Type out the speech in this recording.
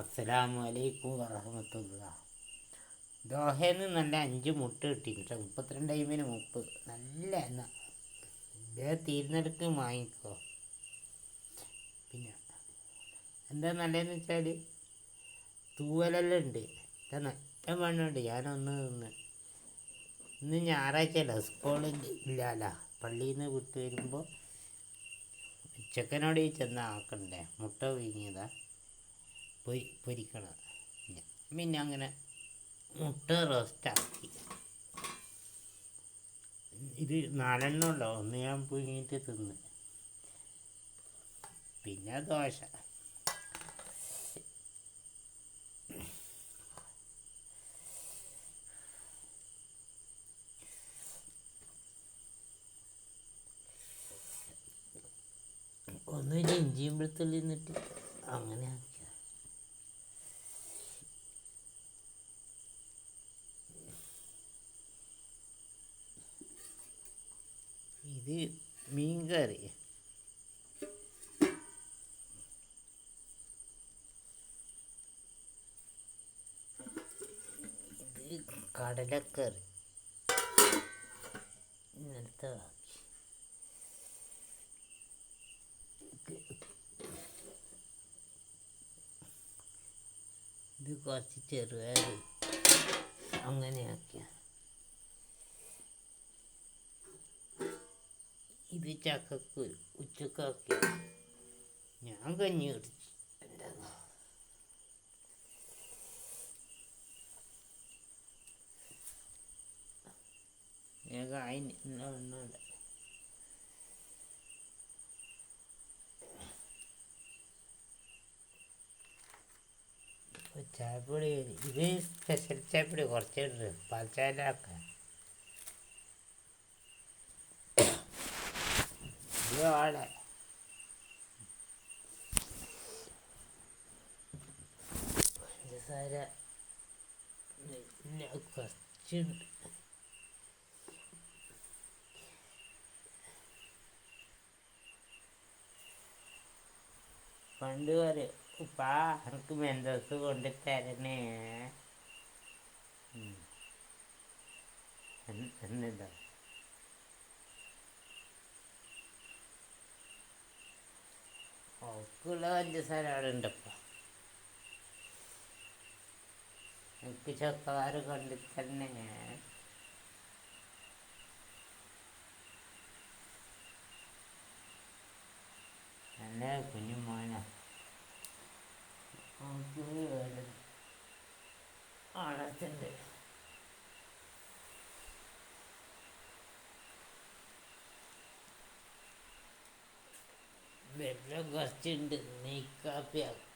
അസ്സലാമു അലൈക്കും വറഹമത്തുള്ള ദോഹയിൽ നിന്ന് നല്ല അഞ്ച് മുട്ട കിട്ടിയിട്ട് മുപ്പത്തിരണ്ട് അയ്മന് മുപ്പ്. നല്ല എണ്ണ. ഇത് തീരുന്നിടക്ക് വാങ്ങിക്കോ. പിന്നെ എന്താ നല്ലതെന്ന് വെച്ചാൽ തൂവലെല്ലാം ഉണ്ട് ഇതാ നല്ല മണ്ണുണ്ട്. ഞാനൊന്ന് നിന്ന് ഇന്ന് ഞായറാഴ്ചയല്ല. സ്കൂളിൽ ഇല്ലല്ല പള്ളിയിൽ നിന്ന് വിട്ട് വരുമ്പോൾ ചെക്കനോട് ചെന്ന് ആക്കണ്ടേ മുട്ട വീങ്ങിയതാ പൊരി പൊരിക്കണം പിന്നെ അങ്ങനെ മുട്ട റോസ്റ്റാക്കി ഇത് നാലെണ്ണം ഉണ്ടോ ഒന്ന് ഞാൻ പുഴുങ്ങിയിട്ട് തിന്ന്. പിന്നെ ദോശ. ഒന്ന് ഇഞ്ചിയും വെളുത്തുള്ളി നിന്നിട്ട് അങ്ങനെ ഇത് മീൻ കറി. ഇത് കടലക്കറി. ഇന്നലത്തെ ഇത് കുറച്ച് ചെറുപയർ അങ്ങനെയാക്കിയ. ഇത് ചക്കക്കുരു ഉച്ചക്കാക്കിയ ഞാൻ കഞ്ഞി കുടിച്ചു എന്താ വേഗം അതിന് ഒന്നുമില്ല ചായപ്പൊടി ഇത് സ്പെഷ്യൽ ചായപ്പൊടി കുറച്ചിട്ട് പാൽ ചായലാക്കാൻ ഇത് ആളെ പഞ്ചസാര ഇല്ല കുറച്ചുണ്ട് പണ്ട് പറയും ഉപ്പാ എനിക്ക് മെന്തോസ് കൊണ്ട് തരണേ ഉം. ഓക്കുള്ള പഞ്ചസാര അവിടെ എനിക്ക് ചോക്കവാർ കൊണ്ട് തന്നെ നല്ല കുഞ്ഞുമോന ആളത്തുണ്ട് വെള്ളം കുറച്ചുണ്ട്? നെയ്ക്കാപ്പിയാക്കും